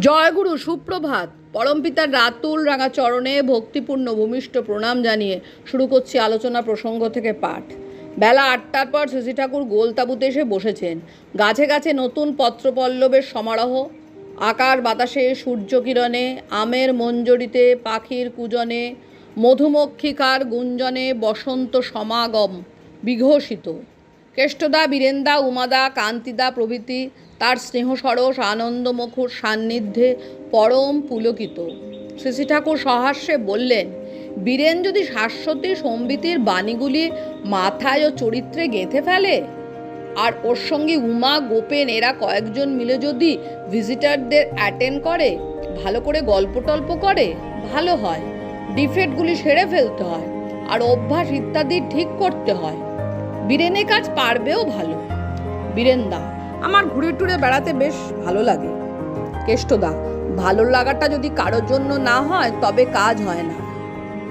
জয়গুরু সুপ্রভাত। পরমপিতার রাতুল রাঙা চরণে ভক্তিপূর্ণ ভূমিষ্ঠ প্রণাম জানিয়ে শুরু করছি আলোচনা প্রসঙ্গ থেকে পাঠ। বেলা আটটার পর শ্রী ঠাকুর গোল তাঁবুতে এসে বসেছেন। গাছে গাছে নতুন পত্রপল্লবের সমারোহ, আকার বাতাসে সূর্যকিরণে, আমের মঞ্জরিতে, পাখির কুজনে, মধুমক্ষিকার গুঞ্জনে বসন্ত সমাগম বিঘোষিত। কেষ্টদা, বীরেন্দা, উমাদা, কান্তিদা প্রভৃতি তার স্নেহসরস আনন্দমুখর সান্নিধ্যে পরম পুলকিত। শ্রী ঠাকুর সহাস্যে বললেন, বীরেন যদি শাশ্বতী সম্বিতির বাণীগুলি মাথায় ও চরিত্রে গেঁথে ফেলে, আর ওর সঙ্গে উমা, গোপেন এরা কয়েকজন মিলে যদি ভিজিটারদের অ্যাটেন্ড করে, ভালো করে গল্প টল্প করে, ভালো হয়। ডিফেক্টগুলি সেরে ফেলতে হয়, আর অভ্যাস ইত্যাদি ঠিক করতে হয়। বীরেনের কাজ পারবেও ভালো। বীরেন্দা, আমার ঘুরে টুরে বেড়াতে বেশ ভালো লাগে। কেষ্টদা ভালো লাগাটা যদি কারোর জন্য না হয়, তবে কাজ হয় না।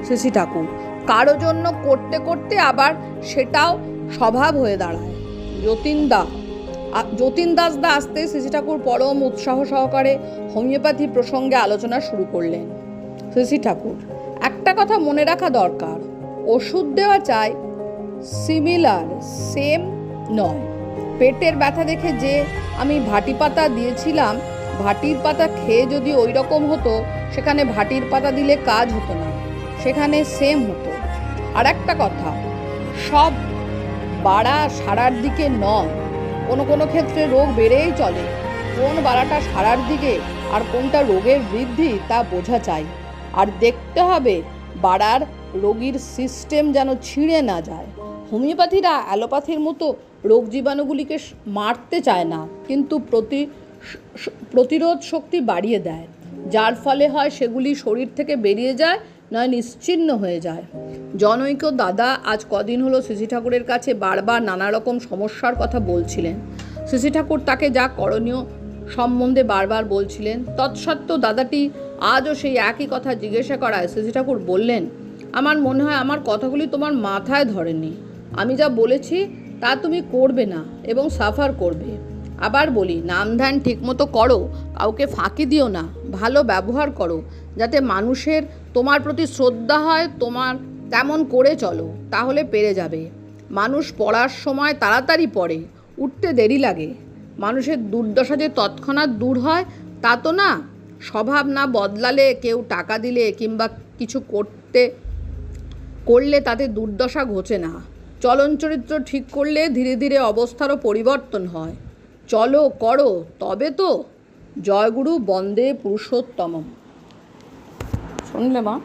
শ্রী ঠাকুর কারও জন্য করতে করতে আবার সেটাও স্বভাব হয়ে দাঁড়ায়। যতীনদা যতীন দাস দা আসতে শ্রী ঠাকুর পরম উৎসাহ সহকারে হোমিওপ্যাথি প্রসঙ্গে আলোচনা শুরু করলেন। শ্রী ঠাকুর, একটা কথা মনে রাখা দরকার। ওষুধ দেওয়া চাই সিমিলার সেম নয়। পেটের ব্যথা দেখে যে আমি ভাটি পাতা দিয়েছিলাম, ভাটির পাতা খেয়ে যদি ওই রকম হতো, সেখানে ভাটির পাতা দিলে কাজ হতো না, সেখানে সেম হতো। আর একটা কথা, সব বাড়া সারার দিকে নয়। কোনো কোনো ক্ষেত্রে রোগ বেড়েই চলে, কোন বাড়াটা সারার দিকে আর কোনটা রোগের বৃদ্ধি তা বোঝা চাই আর দেখতে হবে, বাড়ার রোগীর সিস্টেম যেন ছিঁড়ে না যায়। হোমিওপ্যাথিরা অ্যালোপ্যাথির মতো রোগ জীবাণুগুলিকে মারতে চায় না, কিন্তু প্রতি প্রতিরোধ শক্তি বাড়িয়ে দেয়। যার ফলে হয় সেগুলি শরীর থেকে বেরিয়ে যায়, নয় নিশ্চিহ্ন হয়ে যায়। জনৈক দাদা আজ কদিন হলো শ্রী ঠাকুরের কাছে বারবার নানা রকম সমস্যার কথা বলছিলেন। শ্রী ঠাকুর তাকে যা করণীয় সম্বন্ধে বারবার বলছিলেন, তৎসত্ত্বেও দাদাটি আজও সেই একই কথা জিজ্ঞাসা করায় শ্রী ঠাকুর বললেন, আমার মনে হয় আমার কথাগুলি তোমার মাথায় ধরেনি। আমি যা বলেছি তা তুমি করবে না এবং সাফার করবে। আবার বলি, নাম ধ্যান ঠিকমতো করো, কাউকে ফাঁকি দিও না, ভালো ব্যবহার করো, যাতে মানুষের তোমার প্রতি শ্রদ্ধা হয়, তোমার তেমন করে চলো, তাহলে পেরে যাবে। মানুষ পড়ার সময় তাড়াতাড়ি পড়ে, উঠতে দেরি লাগে। মানুষের দুর্দশা যে তৎক্ষণাৎ দূর হয়, তা তো না। স্বভাব না বদলালে কেউ টাকা দিলে কিংবা কিছু করতে, করলে তাতে দুর্দশা ঘোচে না। চলন চরিত্র ঠিক করলে ধীরে ধীরে অবস্থারও পরিবর্তন হয়। চলো, করো, তবে তো। জয়গুরু বন্দে পুরুষোত্তম শুনলে মা?